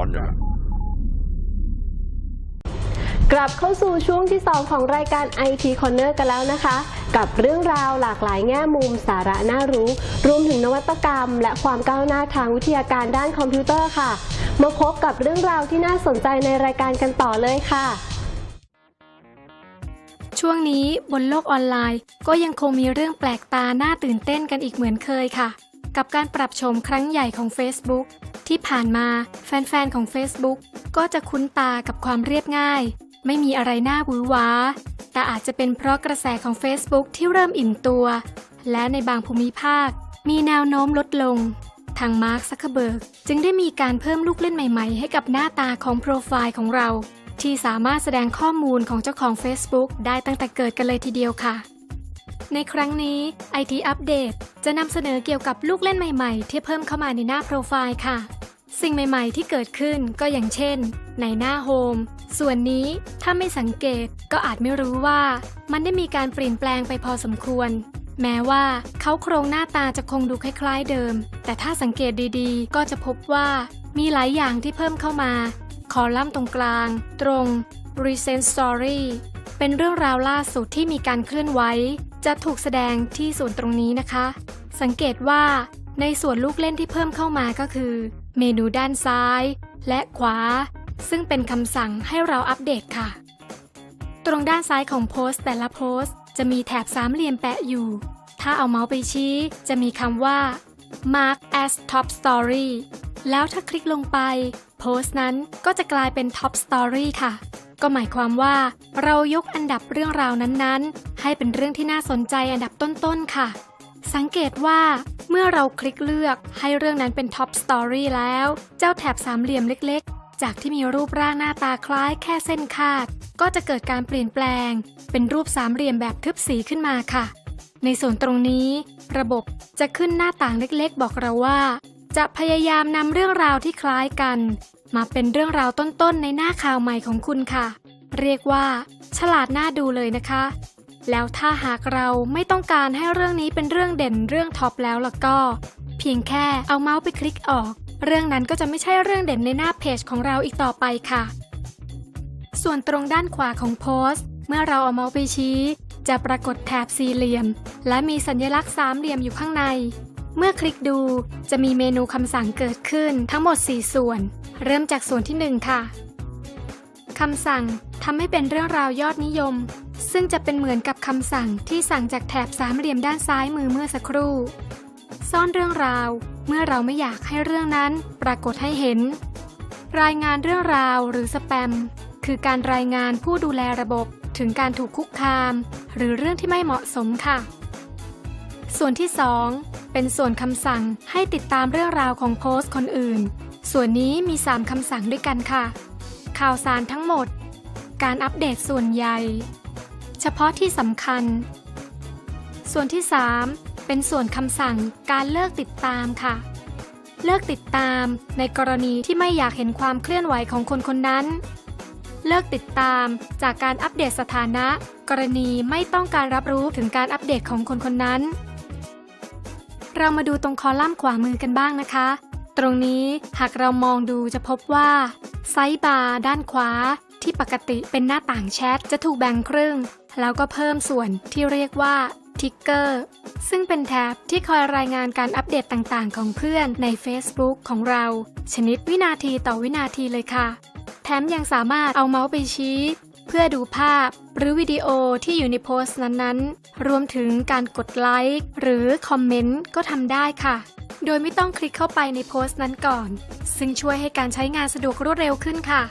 อนอย่างนั้นกลับเข้าสู่ช่วงที่ 2 ของรายการ IT Corner กันแล้วนะคะ กับเรื่องราวหลากหลายแง่มุมสาระน่ารู้ รวมถึงนวัตกรรม และความก้าวหน้าทางวิทยาการด้านคอมพิวเตอร์ค่ะ มาพบกับเรื่องราวที่น่าสนใจในรายการกันต่อเลยค่ะ ช่วงนี้บนโลกออนไลน์ ก็ยังคงมีเรื่องแปลกตาน่าตื่นเต้นกันอีกเหมือนเคยค่ะ กับการปรับโฉมครั้งใหญ่ของ Facebook ที่ผ่านมาแฟนๆ ของ Facebook ก็จะคุ้นตากับความเรียบง่าย ไม่มีอะไรน่าหวือหวา แต่อาจจะเป็นเพราะกระแสของ Facebook ที่เริ่มอิ่มตัว และในบางภูมิภาค มีแนวโน้มลดลง ทางมาร์คซักเคเบิร์กจึงได้มีการเพิ่มลูกเล่นใหม่ ๆ ให้กับหน้าตาของโปรไฟล์ของเรา ที่สามารถแสดงข้อมูลของเจ้าของ Facebook ได้ตั้งแต่เกิดกันเลยทีเดียวค่ะในครั้งนี้ IT Update จะนำเสนอเกี่ยวกับลูกเล่นใหม่ ๆ ที่เพิ่มเข้ามาในหน้าโปรไฟล์ค่ะ สิ่งใหม่ๆ ที่เกิดขึ้นก็อย่างเช่น ในหน้าโฮม ส่วนนี้ถ้าไม่สังเกตก็อาจไม่รู้ว่ามันได้มีการเปลี่ยนแปลงไปพอสมควร แม้ว่าเขาโครงหน้าตาจะคงดูคล้ายๆเดิม แต่ถ้าสังเกตดีๆ ก็จะพบว่ามีหลายอย่างที่เพิ่มเข้ามา คอลัมน์ตรงกลาง ตรง Recent Story เป็นเรื่องราวล่าสุดที่มีการเคลื่อนไหวจะถูกแสดงที่ส่วนตรงนี้นะคะ สังเกตว่า ในส่วนลูกเล่นที่เพิ่มเข้ามาก็คือ เมนูด้านซ้าย และขวา ซึ่งเป็นคำสั่งให้เราอัปเดตค่ะ ตรงด้านซ้ายของโพสต์แต่ละโพสต์ จะมีแถบสามเหลี่ยมแปะอยู่ ถ้าเอาเมาส์ไปชี้ จะมีคำว่า mark as top story แล้วถ้าคลิกลงไป โพสต์นั้นก็จะกลายเป็น top story ค่ะ ก็หมายความว่า เรายกอันดับเรื่องราวนั้นๆ ให้เป็นเรื่องที่น่าสนใจอันดับต้นๆค่ะ สังเกตว่าเมื่อเราคลิกเลือกให้เรื่องนั้นเป็น top story แล้ว เจ้าแถบสามเหลี่ยมเล็กๆ จากที่มีรูปร่างหน้าตาคล้ายแค่เส้นคาด ก็จะเกิดการเปลี่ยนแปลง เป็นรูปสามเหลี่ยมแบบทึบสีขึ้นมาค่ะ ในส่วนตรงนี้ ระบบจะขึ้นหน้าต่างเล็กๆ บอกเราว่า จะพยายามนำเรื่องราวที่คล้ายกัน มาเป็นเรื่องราวต้นๆในหน้าข่าวใหม่ของคุณค่ะ เรียกว่า ฉลาดน่าดูเลยนะคะ แล้วถ้าหากเราไม่ต้องการให้เรื่องนี้เป็นเรื่องเด่นเรื่องท็อปแล้วล่ะก็ เพียงแค่เอาเมาส์ไปคลิกออก เรื่องนั้นก็จะไม่ใช่เรื่องเด่นในหน้าเพจของเราอีกต่อไปค่ะ ส่วนตรงด้านขวาของโพสต์ เมื่อเราเอาเมาส์ไปชี้ จะปรากฏแถบสี่เหลี่ยม และมีสัญลักษณ์สามเหลี่ยมอยู่ข้างใน เมื่อคลิกดูจะมีเมนูคำสั่งเกิดขึ้นทั้งหมด 4 ส่วน เริ่มจากส่วนที่ 1 ค่ะคำสั่งทำให้เป็นเรื่องราวยอดนิยม ซึ่งจะเป็นเหมือนกับคำสั่งที่สั่งจากแถบสามเหลี่ยมด้านซ้ายมือเมื่อสักครู่ ซ่อนเรื่องราวเมื่อเราไม่อยากให้เรื่องนั้นปรากฏให้เห็น รายงานเรื่องราวหรือสแปม คือการรายงานผู้ดูแลระบบถึงการถูกคุกคาม หรือเรื่องที่ไม่เหมาะสมค่ะ ส่วนที่ 2 เป็นส่วนคำสั่งให้ติดตามเรื่องราวของโพสต์คนอื่น ส่วนนี้มี 3คำสั่งด้วยกันค่ะ ข่าวสารทั้งหมด การอัปเดตส่วนใหญ่ เฉพาะที่สำคัญ ส่วนที่ 3 เป็นส่วนคำสั่งการเลิกติดตามค่ะ เลิกติดตามในกรณีที่ไม่อยากเห็นความเคลื่อนไหวของคนคนนั้น เลิกติดตามจากการอัปเดตสถานะ กรณีไม่ต้องการรับรู้ถึงการอัปเดตของคนคนนั้น เรามาดูตรงคอลัมน์ขวามือกันบ้างนะคะ ตรงนี้หากเรามองดูจะพบว่าไซส์บาร์ด้านขวา ที่ปกติเป็นหน้าต่างแชทจะถูกแบ่งครึ่ง แล้วก็เพิ่มส่วนที่เรียกว่าทิกเกอร์ซึ่งเป็นแท็บที่คอยรายงานการอัปเดตต่างๆ ของเพื่อนใน Facebook ของเรา ชนิดวินาทีต่อวินาทีเลยค่ะ แถมยังสามารถเอาเมาส์ไปชี้ เพื่อดูภาพ หรือวิดีโอที่อยู่ในโพสต์นั้นๆ รวมถึงการกดไลค์หรือคอมเมนต์ก็ทำได้ค่ะ โดยไม่ต้องคลิกเข้าไปในโพสต์นั้นก่อน ซึ่งช่วยให้การใช้งานสะดวกรวดเร็วขึ้นค่ะ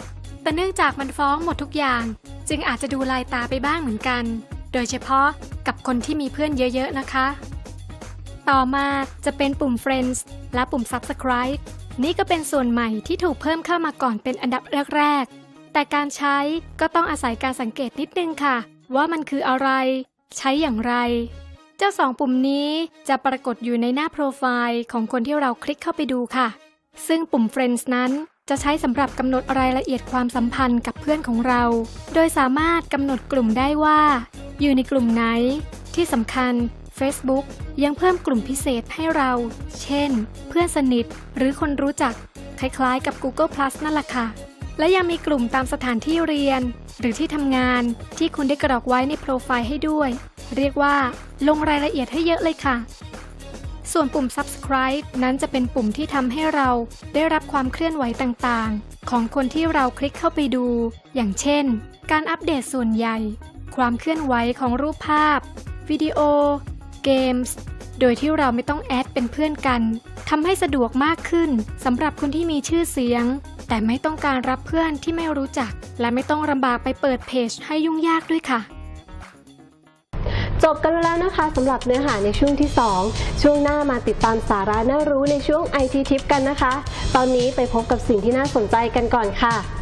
แต่เนื่องจากมันฟ้องหมดทุกอย่าง จึงอาจจะดูลายตาไปบ้างเหมือนกัน โดยเฉพาะกับคนที่มีเพื่อนเยอะๆนะคะ ต่อมาจะเป็นปุ่ม Friends และปุ่ม Subscribe นี่ก็เป็นส่วนใหม่ที่ถูกเพิ่มเข้ามาก่อนเป็นอันดับแรกๆ แต่การใช้ก็ต้องอาศัยการสังเกตนิดนึงค่ะ ว่ามันคืออะไร ใช้อย่างไร เจ้าสองปุ่มนี้จะปรากฏอยู่ในหน้าโปรไฟล์ของคนที่เราคลิกเข้าไปดูค่ะ ซึ่งปุ่ม Friends นั้น จะใช้สำหรับกำหนดรายละเอียดความสัมพันธ์กับเพื่อนของเรา โดยสามารถกำหนดกลุ่มได้ว่า อยู่ในกลุ่มไหน ที่สำคัญ Facebook ยังเพิ่มกลุ่มพิเศษให้เรา เช่น เพื่อนสนิทหรือคนรู้จัก คล้ายๆ กับ Google Plus นั่นแหละค่ะ และยังมีกลุ่มตามสถานที่เรียน หรือที่ทำงานที่คุณได้กรอกไว้ในโปรไฟล์ให้ด้วย เรียกว่า ลงรายละเอียดให้เยอะเลยค่ะ ส่วนปุ่ม subscribe นั้นจะเป็นปุ่มที่ทำให้เราได้รับความเคลื่อนไหวต่างๆ ของคนที่เราคลิกเข้าไปดู อย่างเช่น การอัปเดตส่วนใหญ่ ความเคลื่อนไหวของรูปภาพ วิดีโอ เกมส์ โดยที่เราไม่ต้องแอดเป็นเพื่อนกันทำให้สะดวกมากขึ้นสำหรับคนที่มีชื่อเสียง แต่ไม่ต้องการรับเพื่อนที่ไม่รู้จัก และไม่ต้องลำบากไปเปิดเพจให้ยุ่งยากด้วยค่ะ จบกันแล้วนะคะสำหรับเนื้อหาในช่วงที่ 2 ช่วงหน้ามาติดตามสาระน่ารู้ในช่วง IT ทิปกันนะคะ ตอนนี้ไปพบกับสิ่งที่น่าสนใจกันก่อนค่ะ